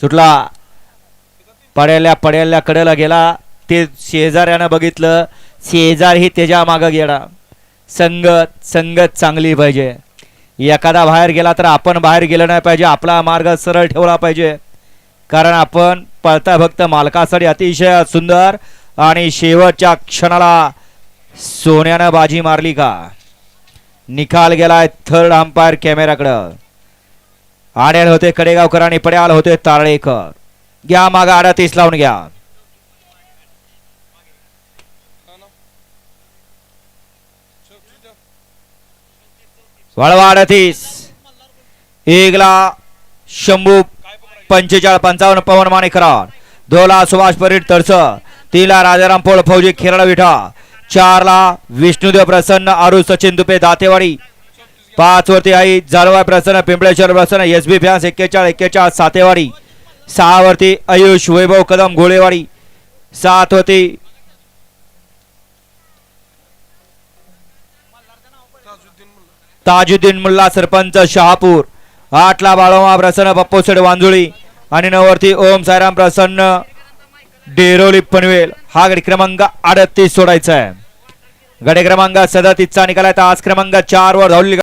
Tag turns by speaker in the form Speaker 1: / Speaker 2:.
Speaker 1: सुटला. पड्याल्या पड्याल्या कडेला गेला. ते शेजाऱ्यानं बघितलं. शेजार ही त्याच्या मागं गेला. संगत संगत चांगली पाहिजे. एखादा बाहेर गेला तर आपण बाहेर गेलं नाही पाहिजे. आपला मार्ग सरळ ठेवला पाहिजे. कारण आपण पळता भक्त मालकासाठी अतिशय सुंदर आणि शेवटच्या क्षणाला सोन्यानं बाजी मारली का? निकाल गेलाय थर्ड अंपायर कॅमेऱ्याकडं आड्याल होते कडेगावकर आणि पड्याल होते तारळेकर. घ्या माग अडतीस लावून घ्या. वळवा अडतीस एकला शंभू पंचेचाळ पंचावन्न पवन माणिकराव. दोला सुभाष परीट तरस तीनला राजाराम पोळ फौजी खेरडा विठा. चारला विष्णुदेव प्रसन्न आरू सचिन दुपे दातेवाडी. पाच वरती आई जालवा प्रसन्न पिंपळेश्वर प्रसन्न एस बी फॅन्स एक्केचाळ एक्केचाळीस सातेवाडी. सहा वरती आयुष वैभव कदम गोळेवाडी. सात होती ताजुद्दीन मुल्ला सरपंच शहापूर. आठला बाळोमा प्रसन्न पप्पू सेड वांजुळी. आणि नववरती ओम सायराम प्रसन्न डेरोली पनवेल. हा गडी क्रमांक अडतीस सोडायचा आहे. गडी क्रमांक सदतीसचा निकाल आहे. तर आज क्रमांक चार वर धावली